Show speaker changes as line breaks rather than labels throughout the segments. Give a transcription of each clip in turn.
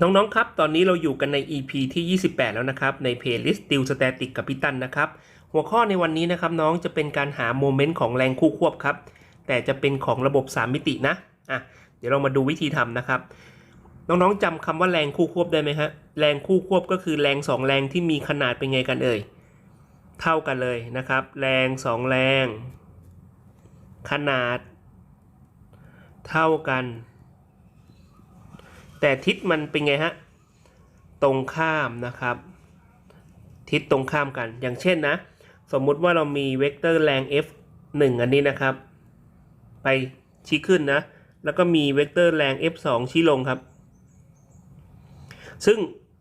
น้องๆ ครับ ตอนนี้เราอยู่กันใน EP ที่ 28 แล้วนะครับ ในเพลย์ลิสต์ติวสแตติกกับพี่ตันนะครับ หัวข้อในวันนี้นะครับน้องจะเป็นการหาโมเมนต์ของแรงคู่ควบครับ แต่จะเป็นของระบบ 3 มิตินะ อะ เดี๋ยวเรามาดูวิธีทำนะครับ น้องๆจำคำว่าแรงคู่ควบได้ไหมฮะ แรงคู่ควบก็คือแรง 2 แรงที่มีขนาดเป็นไงกันเอ่ย เท่ากันเลยนะครับ แรง 2 แรง ขนาด เท่ากัน แต่ทิศมันเป็นไงฮะ ตรงข้ามนะครับ ทิศตรงข้ามกัน อย่างเช่นนะ สมมุติว่าเรามีเวกเตอร์แรง f 1 อันนี้นะครับ ไปชี้ขึ้นนะ แล้วก็มีเวกเตอร์แรง f 2ชี้ลงครับ ซึ่ง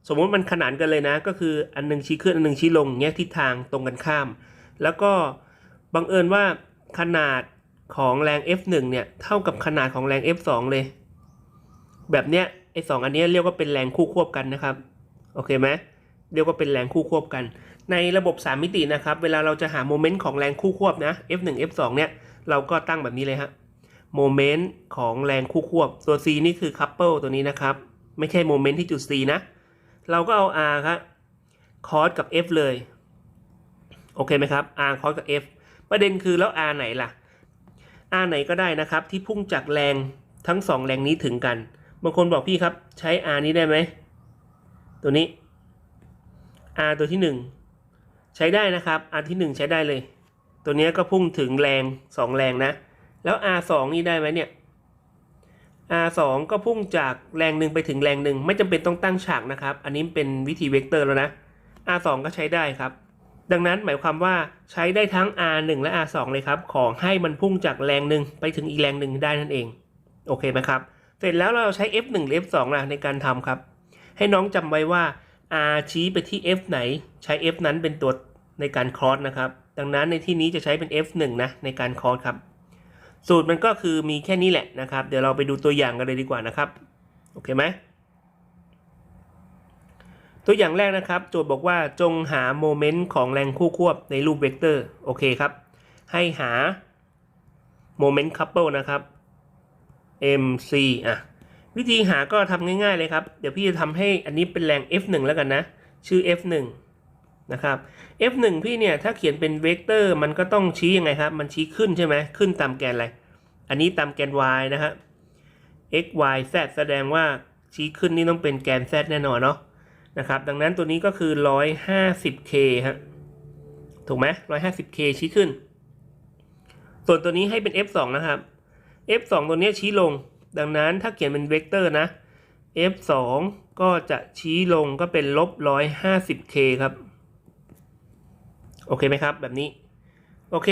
สมมุติมันขนานกันเลยนะ ก็คืออันหนึงชี้ขึ้นอันหนึงชี้ลงเงี้ยทิศทางตรงกันข้าม แล้วก็บังเอิญว่าขนาดของแรง f1 เนี่ย เท่ากับขนาดของแรง f2 เลย แบบเนี้ย ไอ้สองอันนี้เรียกว่าเป็นแรงคู่ควบกันนะครับ โอเคไหมเรียกว่าเป็นแรงคู่ควบกัน ในระบบ 3 มิตินะครับ เวลาเราจะหาโมเมนต์ของแรงคู่ควบนะ f1 f2 เนี่ย เราก็ตั้งแบบนี้เลยฮะ โมเมนต์ของแรงคู่ควบ ตัว c นี่คือ couple ตัวนี้นะครับ ไม่ใช่โมเมนต์ที่จุด c นะ เราก็เอา r ครับ cos กับ f เลย โอเคไหมครับ r cos กับ f ประเด็นคือแล้ว r ไหนล่ะ r ไหนก็ได้นะครับที่พุ่งจากแรงทั้งสองแรงนี้ถึงกัน บางคนบอกพี่ครับ ใช้ r นี้ได้ไหม ตัวนี้ r ตัวที่ 1 ใช้ได้นะครับ r ที่ 1 ใช้ได้เลย ตัวนี้ก็พุ่งถึงแรง 2 แรงนะ แล้ว r 2นี่ได้ไหมเนี่ย r 2ก็พุ่งจากแรงหนึ่งไปถึงแรงหนึ่งไม่จำเป็นต้องตั้งฉากนะครับ อันนี้เป็นวิธีเวกเตอร์แล้วนะ r 2ก็ใช้ได้ครับดังนั้นหมายความว่าใช้ได้ทั้ง r 1 และ r 2 เลยครับ ของให้มันพุ่งจากแรงหนึ่งไปถึงอีกแรงหนึ่งได้นั่นเอง โอเคไหมครับ เสร็จแล้วเราใช้ f 1 หรือ f 2 ล่ะในการทำครับ ให้น้องจำไว้ว่า r ชี้ไปที่ f ไหน ใช้ f นั้นเป็นตัวในการคอร์สนะครับ ดังนั้นในที่นี้จะใช้เป็น f 1 นะในการคอร์สครับ สูตรมันก็คือมีแค่นี้แหละนะครับ เดี๋ยวเราไปดูตัวอย่างกันเลยดีกว่านะครับ โอเคไหม ตัวอย่างแรกนะครับ โจทย์บอกว่าจงหาโมเมนต์ของแรงคู่ควบในรูปเวกเตอร์ โอเคครับ ให้หาโมเมนต์คัพเปิลนะครับ mc อะ วิธีหาก็ทำง่ายๆเลยครับ เดี๋ยวพี่จะทำให้อันนี้เป็นแรง f1 แล้วกันนะ ชื่อ f1 นะครับ f1 พี่เนี่ย ถ้าเขียนเป็นเวกเตอร์มันก็ต้องชี้ยังไงครับ มันชี้ขึ้นใช่ไหมขึ้นตามแกนอะไร อันนี้ตามแกน y นะครับ x y z แสดงว่าชี้ขึ้นนี่ต้องเป็นแกน z แน่นอนเนาะนะครับ ดังนั้นตัวนี้ก็คือ 150k ฮะ ถูกไหม 150k ชี้ขึ้น ส่วนตัวนี้ให้เป็น f2 นะครับ f2 ตัวนี้ชี้ลง ดังนั้นถ้าเขียนเป็นเวกเตอร์นะ f2 ก็จะชี้ลงก็เป็นลบ 150k ครับ โอเคไหมครับ แบบนี้ โอเค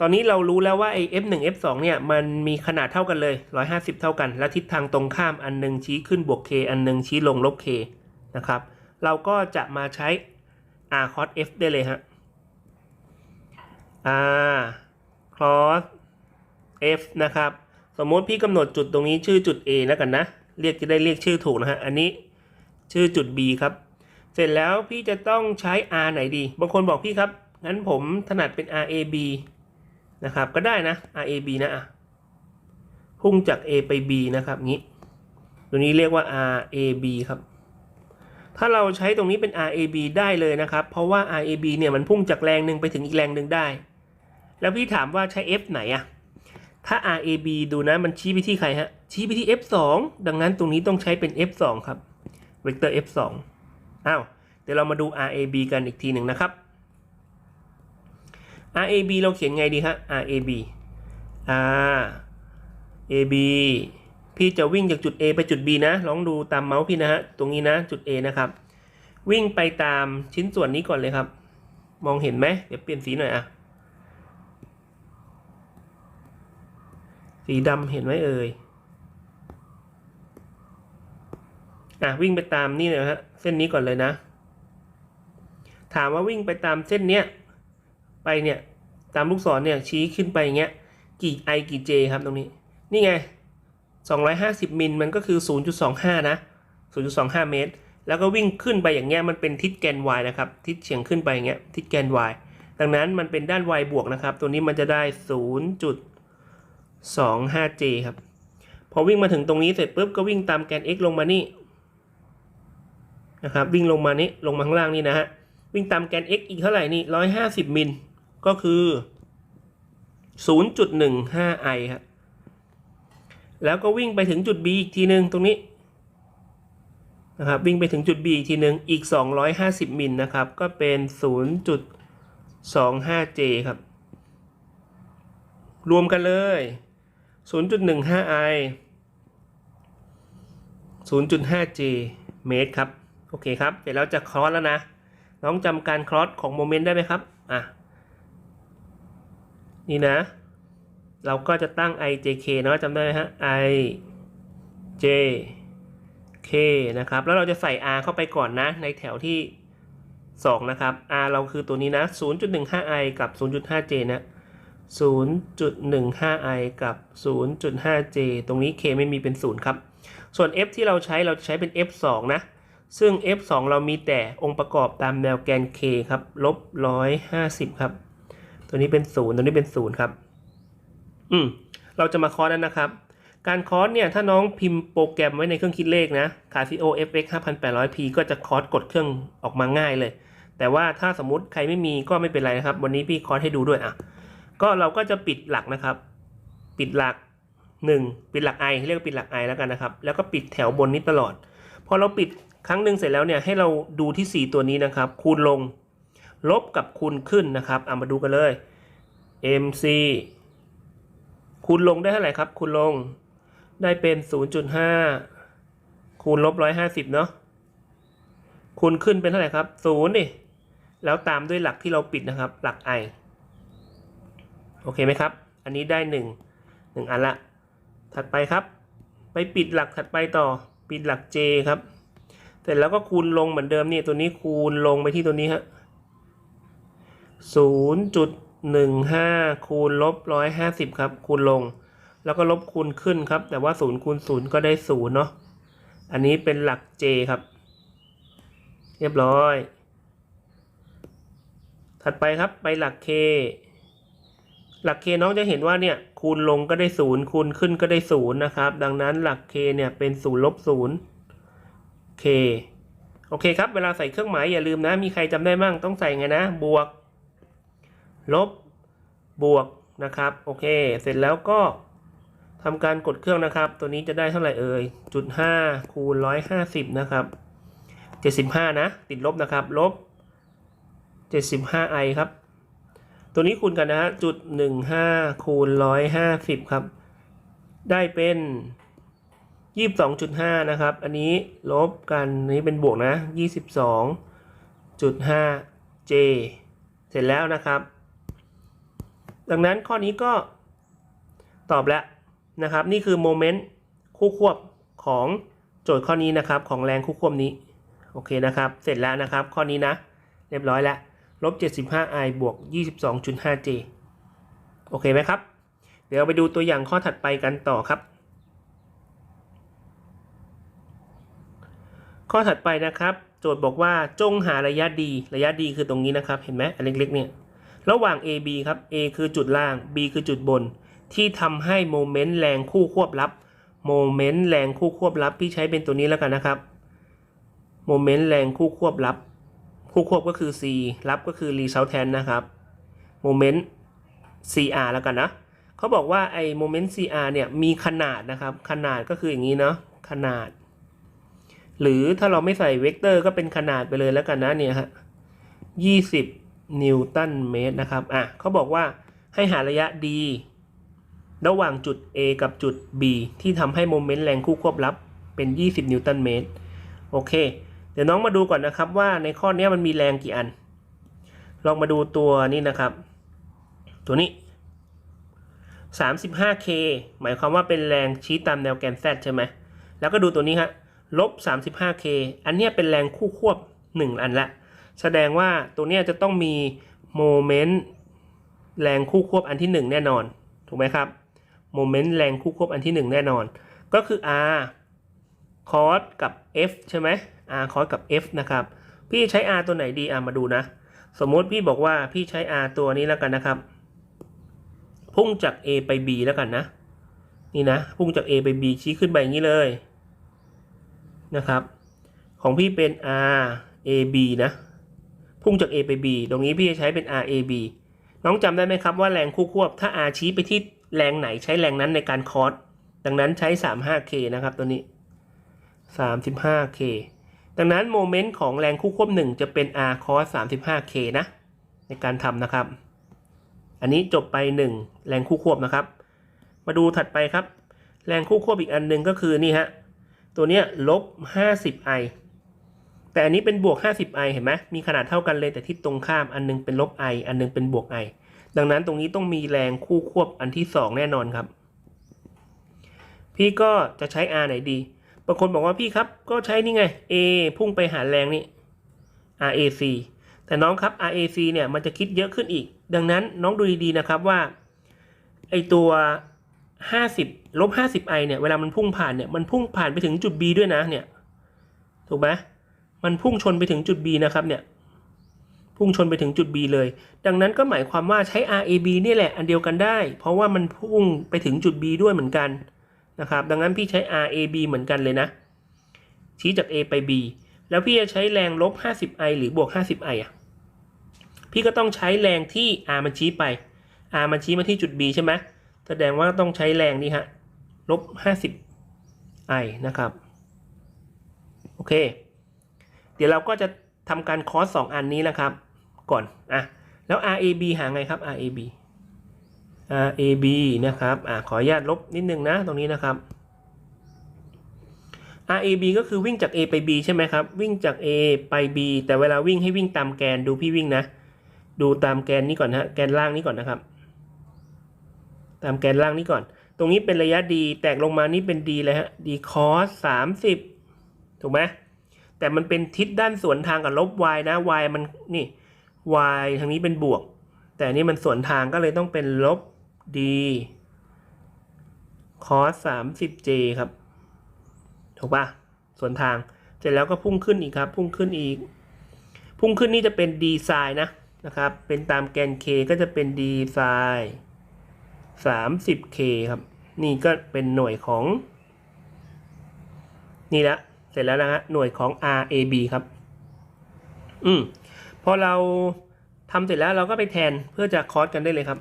ตอนนี้เรารู้แล้วว่าไอ้ f1 f2 เนี่ยมันมีขนาดเท่ากันเลย 150 เท่ากัน และทิศทางตรงข้ามอันหนึงชี้ขึ้นบวก k อันหนึงชี้ลงลบ k นะครับ เราก็จะมาใช้ r cos f ได้เลยฮะ r cos f นะครับ สมมติพี่กำหนดจุดตรงนี้ชื่อจุด A แล้วกันนะ เรียกจะได้เรียกชื่อถูกนะฮะ อันนี้ชื่อจุด B ครับ เสร็จแล้วพี่จะต้องใช้ R ไหนดี บางคนบอกพี่ครับ งั้นผมถนัดเป็น RAB นะครับ ก็ได้นะ RAB นะอะพุ่งจาก A ไป B นะครับงี้ ตัวนี้เรียกว่า RAB ครับ ถ้าเราใช้ตรงนี้เป็น RAB ได้เลยนะครับ เพราะว่า RAB เนี่ยมันพุ่งจากแรงหนึ่งไปถึงอีกแรงหนึ่งได้ แล้วพี่ถามว่าใช้ F ไหนอะ ถ้า RAB ดูนะมันชี้ไปที่ใครฮะ ชี้ไปที่ F2 ดังนั้นตรงนี้ต้องใช้เป็น F2 ครับ เวกเตอร์ F2 อ้าว เดี๋ยวเรามาดู RAB กันอีกทีหนึ่งนะครับ RAB เราเขียนไงดีฮะ RAB R AB พี่จะวิ่งจากจุด A ไปจุด B นะ ลองดูตามเมาส์พี่นะฮะ ตรงนี้นะ จุด A นะครับ วิ่งไปตามชิ้นส่วนนี้ก่อนเลยครับ มองเห็นไหม เดี๋ยวเปลี่ยนสีหน่อยอะ สีดำเห็นไหมเอ่ยอะวิ่งไปตามนี่นะฮะเส้นนี้ก่อนเลยนะ ถามว่าวิ่งไปตามเส้นเนี้ยไปเนี่ยตามลูกศรเนี่ยชี้ขึ้นไปอย่างเงี้ยกี่ i กี่ j ครับตรงนี้ นี่ไง 250 มิลมันก็คือ 0.25 นะ 0.25 เมตร แล้วก็วิ่งขึ้นไปอย่างเงี้ยมันเป็นทิศแกน y นะครับ ทิศเฉียงขึ้นไปอย่างเงี้ยทิศแกน y ดังนั้นมันเป็นด้าน y บวกนะครับ ตัวนี้มันจะได้ 0. 25j ครับ พอวิ่งมาถึงตรงนี้เสร็จปุ๊บก็วิ่งตามแกน x ลงมานี่นะครับวิ่งลงมานี้ลงมาข้างล่างนี่นะฮะวิ่งตามแกน x อีกเท่าไหร่นี่ร้อยห้าสิบมิลก็คือศูนย์จุดหนึ่งห้าไอครับแล้วก็วิ่งไปถึงจุด b อีกทีหนึ่งตรงนี้นะครับวิ่งไปถึงจุด b อีกทีหนึ่งอีก 250 มิลนะครับ ก็เป็น 0.25j ครับ รวมกันเลย 0.15i 0.5j เมตรครับ โอเคครับเดี๋ยวเราจะคลอสแล้วนะ น้องจำการคลอสของโมเมนต์ได้ไหมครับ อะ นี่นะ เราก็จะตั้ง ijk เนอะจำได้ไหมฮะ ij k นะครับ แล้วเราจะใส่ r เข้าไปก่อนนะ ในแถวที่ 2 นะครับ r เราคือตัวนี้นะ 0.15i กับ 0.5j นะ 0.15i กับ 0.5j ตรงนี้ k ไม่มีเป็น 0 ครับ ส่วน f ที่เราใช้เราจะใช้เป็น f 2นะ ซึ่ง f 2เรามีแต่องค์ประกอบตามแนวแกน k ครับ ลบ 150 ครับ ตัวนี้เป็น 0 ตัวนี้เป็น 0 ครับ อืม เราจะมาคอร์สแล้วนะครับ การคอร์สเนี่ย ถ้าน้องพิมพ์โปรแกรมไว้ในเครื่องคิดเลขนะ Casio FX 5800P ก็จะคอร์สกดเครื่องออกมาง่ายเลย แต่ว่าถ้าสมมติใครไม่มีก็ไม่เป็นไรนะครับ วันนี้พี่คอร์สให้ดูด้วยอะ ก็เราก็จะปิดหลักนะครับ ปิดหลัก 1 ปิดหลัก i เรียกว่าปิดหลัก i แล้วกันนะครับ แล้วก็ปิดแถวบนนี้ตลอด พอเราปิดครั้งหนึ่งเสร็จแล้วเนี่ยให้เราดูที่ 4 ตัวนี้นะครับ คูณลง ลบกับคูณขึ้นนะครับเอามาดูกันเลย mc คูณลงได้เท่าไหร่ครับ คูณลงได้เป็น 0.5 คูณลบ150 เนาะคูณขึ้นเป็นเท่าไหร่ครับ 0 ดิ แล้วตามด้วยหลักที่เราปิดนะครับ หลัก i โอเคไหมครับ อันนี้ได้1 1อันละ ถัดไปครับ ไปปิดหลักถัดไปต่อ ปิดหลัก j ครับ เสร็จแล้วก็คูณลงเหมือนเดิมนี่ตัวนี้คูณลงไปที่ตัวนี้ฮะ0.15คูณลบ150ครับ คูณลง แล้วก็ลบคูณขึ้นครับ แต่ว่า0คูณ0ก็ได้0เนาะ อันนี้เป็นหลัก j ครับ เรียบร้อย ถัดไปครับไปหลัก k หลัก k น้องจะเห็นว่าเนี่ยคูณลงก็ได้ศูนย์คูณขึ้นก็ได้ศูนย์นะครับ ดังนั้นหลัก k เนี่ยเป็นศูนย์ลบศูนย์ k โอเคครับ เวลาใส่เครื่องหมายอย่าลืมนะ มีใครจำได้มั่งต้องใส่ไงนะ บวก ลบ บวกนะครับ โอเค เสร็จแล้วก็ทำการกดเครื่องนะครับ ตัวนี้จะได้เท่าไหร่เอ่ยจุดห้าคูณร้อยห้าสิบนะครับเจ็ดสิบห้านะ ติดลบนะครับ ลบเจ็ดสิบห้าไอครับ ตัวนี้คูณกันนะฮะจุดหนึ่งห้าคูณร้อยห้าสิบครับ ได้เป็นยี่สิบสองจุดห้านะครับ อันนี้ลบกันนนี้เป็นบวกนะยี่สิบสองจุดห้า j เสร็จแล้วนะครับ ดังนั้นข้อนี้ก็ตอบแล้วนะครับ นี่คือโมเมนต์คู่ควบของโจทย์ข้อนี้นะครับ ของแรงคู่ควบนี้ โอเคนะครับ เสร็จแล้วนะครับ ข้อนี้นะ เรียบร้อยแล้ว ลบ 75i บวก 22.5j โอเคไหมครับ เดี๋ยวไปดูตัวอย่างข้อถัดไปกันต่อครับ ข้อถัดไปนะครับ โจทย์บอกว่าจงหาระยะ d ระยะ d คือตรงนี้นะครับ เห็นไหมอันเล็กๆเนี่ย ระหว่าง a b ครับ a คือจุดล่าง b คือจุดบน ที่ทำให้โมเมนต์แรงคู่ควบลับโมเมนต์แรงคู่ควบลับ พี่ใช้เป็นตัวนี้แล้วกันนะครับโมเมนต์แรงคู่ควบลับ คู่ควบก็คือ c รับก็คือ resultant นะครับโมเมนต์ cr แล้วกันนะเขาบอกว่าไอ้โมเมนต์ cr เนี่ยมีขนาดนะครับ ขนาดก็คืออย่างนี้เนาะขนาด หรือถ้าเราไม่ใส่เวกเตอร์ก็เป็นขนาดไปเลยแล้วกันนะเนี่ยฮะ20นิวตันเมตรนะครับอะเขาบอกว่าให้หาระยะ d ระหว่างจุด a กับจุด b ที่ทำให้โมเมนต์แรงคู่ควบลับเป็น 20 นิวตันเมตร โอเค เดี๋ยวน้องมาดูก่อนนะครับว่าในข้อนี้มันมีแรงกี่อัน ลองมาดูตัวนี้นะครับ ตัวนี้ 35k หมายความว่าเป็นแรงชี้ตามแนวแกน z ใช่ไหม แล้วก็ดูตัวนี้ฮะลบ 35k อันนี้เป็นแรงคู่ควบ 1 อันละ แสดงว่าตัวนี้จะต้องมีโมเมนต์แรงคู่ควบอันที่ 1 แน่นอน ถูกไหมครับ โมเมนต์แรงคู่ควบอันที่ 1 แน่นอน ก็คือ r cos กับ f ใช่ไหม r cos กับ f นะครับ พี่ใช้ r ตัวไหนดีอะมาดูนะ สมมติพี่บอกว่าพี่ใช้ r ตัวนี้แล้วกันนะครับ พุ่งจาก a ไป b แล้วกันนะ นี่นะ พุ่งจาก a ไป b ชี้ขึ้นไปอย่างนี้เลยนะครับ ของพี่เป็น R A B นะ พุ่งจาก A ไป B ตรงนี้พี่จะใช้เป็น R A B น้องจำได้ไหมครับว่าแรงคู่ควบถ้า R ชี้ไปที่แรงไหนใช้แรงนั้นในการคอร์สดังนั้นใช้ 35K นะครับตัวนี้ 35K ดังนั้นโมเมนต์ของแรงคู่ควบ1จะเป็น R cos 35K นะ ในการทำนะครับ อันนี้จบไป 1 แรงคู่ควบนะครับ มาดูถัดไปครับ แรงคู่ควบอีกอันหนึ่งก็คือนี่ฮะ ตัวเนี้ยลบ 50i แต่อันนี้เป็นบวก 50i เห็นไหมมีขนาดเท่ากันเลยแต่ทิศตรงข้ามอันหนึงเป็นลบ i อันหนึงเป็นบวก i ดังนั้นตรงนี้ต้องมีแรงคู่ควบอันที่ 2 แน่นอนครับ พี่ก็จะใช้ r ไหนดี บางคนบอกว่าพี่ครับก็ใช้นี่ไง a พุ่งไปหาแรงนี่ rac แต่น้องครับ rac เนี่ยมันจะคิดเยอะขึ้นอีก ดังนั้นน้องดูดีๆนะครับว่าไอตัว 50ลบ 50i เนี่ยเวลามันพุ่งผ่านเนี่ยมันพุ่งผ่านไปถึงจุด b ด้วยนะเนี่ยถูกไหมมันพุ่งชนไปถึงจุด b นะครับเนี่ยพุ่งชนไปถึงจุด b เลย ดังนั้นก็หมายความว่าใช้ rab นี่แหละอันเดียวกันได้ เพราะว่ามันพุ่งไปถึงจุด b ด้วยเหมือนกัน นะครับ ดังนั้นพี่ใช้ rab เหมือนกันเลยนะ ชี้จาก a ไป b แล้วพี่จะใช้แรงลบ 50i หรือบวก 50i อะ พี่ก็ต้องใช้แรงที่ r มันชี้ไป r มันชี้มาที่จุด b ใช่ไหมแสดงว่าต้องใช้แรงนี่ฮะ ลบ 50 i นะครับ โอเค เดี๋ยวเราก็จะทำการคอสสองอันนี้นะครับ ก่อน อะ แล้ว RAB หาไงครับ RAB RAB นะครับอะขออนุญาตลบนิดนึงนะตรงนี้นะครับ RAB ก็คือวิ่งจาก A ไป B ใช่ไหมครับ วิ่งจาก A ไป B แต่เวลาวิ่งให้วิ่งตามแกนดูพี่วิ่งนะ ดูตามแกนนี้ก่อนนะฮะแกนล่างนี้ก่อนนะครับ ตามแกนล่างนี้ก่อน ตรงนี้เป็นระยะ d แตกลงมานี่เป็น d เลยฮะ d cos 30 ถูกไหมแต่มันเป็นทิศด้านสวนทางกับลบ y นะ y มันนี่ y ทางนี้เป็นบวก แต่นี่มันสวนทางก็เลยต้องเป็นลบ d cos 30j ครับ ถูกปะส่วนทาง เสร็จแล้วก็พุ่งขึ้นอีกครับ พุ่งขึ้นอีก พุ่งขึ้นนี่จะเป็น d sin นะนะครับ เป็นตามแกน k ก็จะเป็น d sin 30k ครับ นี่ก็เป็นหน่วยของ นี่ละ เสร็จแล้วนะฮะ หน่วยของ RAB ครับ อืม พอเราทำเสร็จแล้วเราก็ไปแทนเพื่อจะคอสกันได้เลยครับ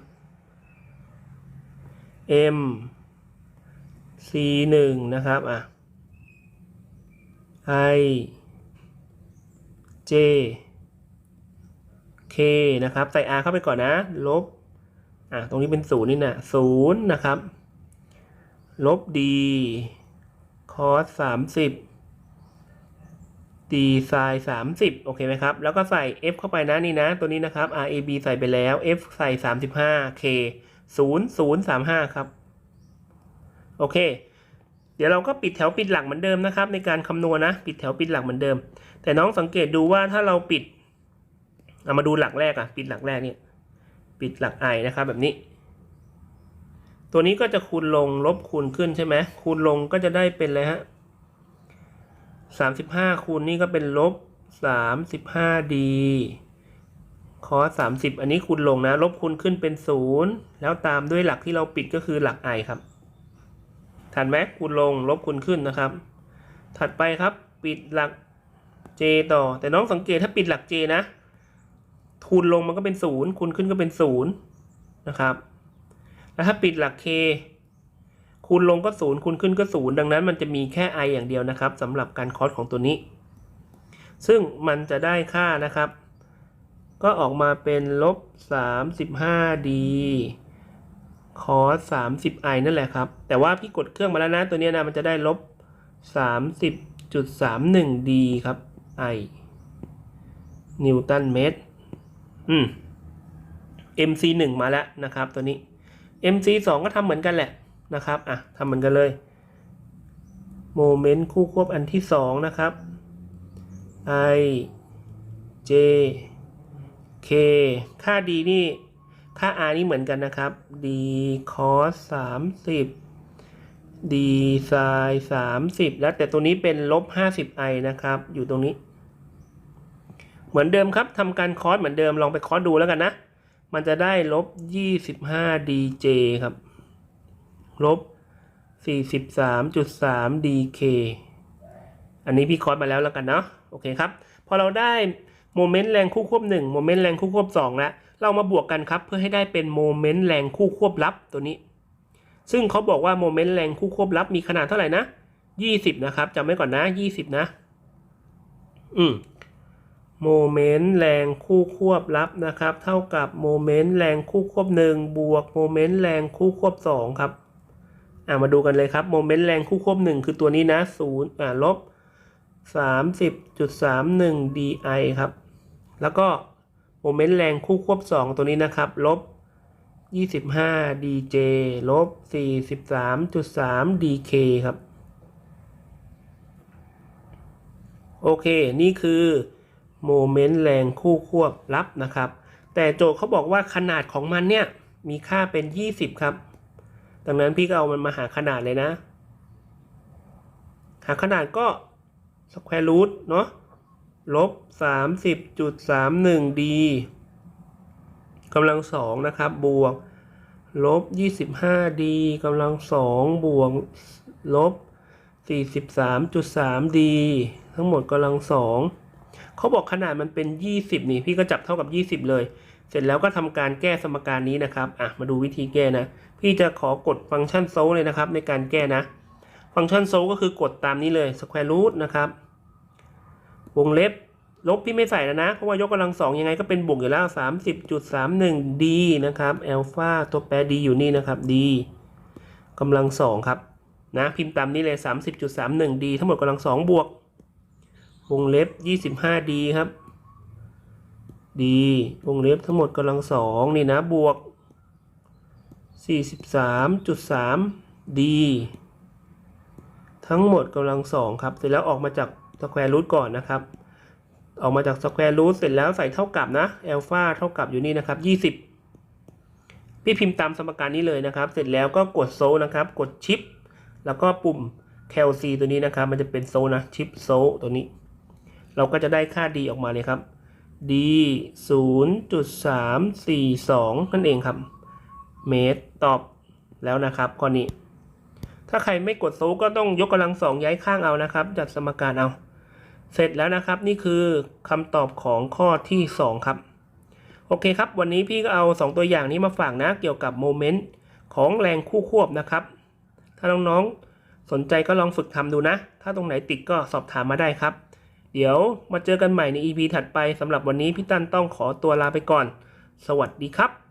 M C 1นะครับอะ I J K นะครับ ใส่ R เข้าไปก่อนนะ ลบ อะ ตรงนี้เป็นศูนย์นี่นะศูนย์นะครับ ลบ D cos สามสิบ d sin สามสิบโอเคไหมครับ แล้วก็ใส่ f เข้าไปนะนี่นะ ตัวนี้นะครับ rab ใส่ไปแล้ว f ใส่สามสิบห้า k ศูนย์ศูนย์สามห้าครับ โอเค เดี๋ยวเราก็ปิดแถวปิดหลักเหมือนเดิมนะครับ ในการคำนวณนะ ปิดแถวปิดหลักเหมือนเดิม แต่น้องสังเกตดูว่าถ้าเราปิดเอามาดูหลักแรกอะปิดหลักแรกเนี่ย ปิดหลัก i นะครับ แบบนี้ ตัวนี้ก็จะคูณลงลบคูณขึ้นใช่ไหมคูณลงก็จะได้เป็นอะไรฮะสามสิบห้าคูณนี่ก็เป็นลบสามสิบห้าดี คอสามสิบอันนี้คูณลงนะ ลบคูณขึ้นเป็นศูนย์แล้วตามด้วยหลักที่เราปิดก็คือหลัก i ครับ ถัดไหมคูณลง ลบคูณขึ้นนะครับ ถัดไปครับปิดหลัก j ต่อ แต่น้องสังเกตถ้าปิดหลัก j นะ คูณลงมันก็เป็นศูนย์คูณขึ้นก็เป็นศูนย์นะครับ แล้วถ้าปิดหลัก k คูณลงก็ศูนย์คูณขึ้นก็ศูนย์ดังนั้นมันจะมีแค่ i อย่างเดียวนะครับสำหรับการคอสของตัวนี้ ซึ่งมันจะได้ค่านะครับ ก็ออกมาเป็นลบ 35d cos 30i นั่นแหละครับ แต่ว่าพี่กดเครื่องมาแล้วนะ ตัวนี้นะมันจะได้ลบ 30.31d ครับ i นิวตันเมตร อืม MC 1มาแล้วนะครับ ตัวนี้ MC 2ก็ทำเหมือนกันแหละนะครับ อะทำเหมือนกันเลยโมเมนต์คู่ควบอันที่2นะครับ I J K ค่า D นี่ ค่า R นี่เหมือนกันนะครับ D cos 30 D sin 30 แล้วแต่ตัวนี้เป็นลบ 50i นะครับ อยู่ตรงนี้ เหมือนเดิมครับทำการคอสเหมือนเดิมลองไปคอสดูแล้วกันนะ มันจะได้ลบ 25 dj ครับ ลบ 43.3 dk อันนี้พี่คอสมาแล้วแล้วกันเนาะโอเคครับ พอเราได้ โมเมนต์แรงคู่ควบ1โมเมนต์แรงคู่ควบ2แล้วเรามาบวกกันครับ เพื่อให้ได้เป็นโมเมนต์แรงคู่ควบลับตัวนี้ ซึ่งเขาบอกว่าโมเมนต์แรงคู่ควบลับมีขนาดเท่าไหร่นะ20 นะครับจำไว้ก่อนนะ 20 นะ อืมโมเมนต์แรงคู่ควบลับนะครับ เท่ากับโมเมนต์แรงคู่ควบ1บวกโมเมนต์แรงคู่ควบ2ครับอ่ามาดูกันเลยครับโมเมนต์แรงคู่ควบ1คือตัวนี้นะ0อ่าลบ30.31 di ครับ แล้วก็โมเมนต์แรงคู่ควบ 2 ตัวนี้นะครับ ลบ 25 dj ลบ 43.3 dk ครับ โอเค นี่คือโมเมนต์แรงคู่ควบลับนะครับ แต่โจทย์เขาบอกว่าขนาดของมันเนี่ย มีค่าเป็น 20 ครับ ดังนั้นพี่ก็เอามันมาหาขนาดเลยนะ หาขนาดก็สแควร์รูทเนาะ ลบ30.31 d กำลังสองนะครับ บวก ลบ25 d กำลังสองบวก ลบ43.3 d ทั้งหมดกำลังสองเขาบอกขนาดมันเป็น20นี่ พี่ก็จับเท่ากับ20เลย เสร็จแล้วก็ทำการแก้สมการนี้นะครับ อะ มาดูวิธีแก้นะ พี่จะขอกดฟังก์ชันโซเลยนะครับ ในการแก้นะ ฟังก์ชันโซก็คือกดตามนี้เลย square root นะครับ วงเล็บ ลบพี่ไม่ใส่แล้วนะ เพราะว่ายกกำลังสองยังไงก็เป็นบวกอยู่แล้ว 30.31 d นะครับอัลฟาตัวแปร d อยู่นี่นะครับ d กำลังสองครับนะพิมพ์ตามนี้เลย 30.31 d ทั้งหมดกำลังสองบวก วงเล็บ 25 d ครับ d วงเล็บทั้งหมดกำลังสองนี่นะบวก 43.3 d ทั้งหมดกำลังสองครับ เสร็จแล้วออกมาจาก สแควร์รูทก่อนนะครับ ออกมาจากสแควร์รูทเสร็จแล้วใส่เท่ากับนะอัลฟาเท่ากับอยู่นี่นะครับ20พี่พิมพ์ตามสมการนี้เลยนะครับ เสร็จแล้วก็กดโซนะครับ กดชิป แล้วก็ปุ่ม KLC ตัวนี้นะครับ มันจะเป็นโซนะชิปโซตัวนี้ เราก็จะได้ค่า d ออกมาเลยครับ d 0.342นั่นเองครับ เมตรตอบแล้วนะครับข้อนี้ ถ้าใครไม่กดโซก็ต้องยกกำลังสองย้ายข้างเอานะครับ จัดสมการเอา เสร็จแล้วนะครับนี่คือคำตอบของข้อที่ 2 ครับ โอเคครับ วันนี้พี่ก็เอา 2 ตัวอย่างนี้มาฝากนะ เกี่ยวกับโมเมนต์ของแรงคู่ควบนะครับ ถ้าน้องๆสนใจก็ลองฝึกทำดูนะ ถ้าตรงไหนติดก็สอบถามมาได้ครับ เดี๋ยวมาเจอกันใหม่ใน EP ถัดไปสำหรับวันนี้พี่ตั้นต้องขอตัวลาไปก่อน สวัสดีครับ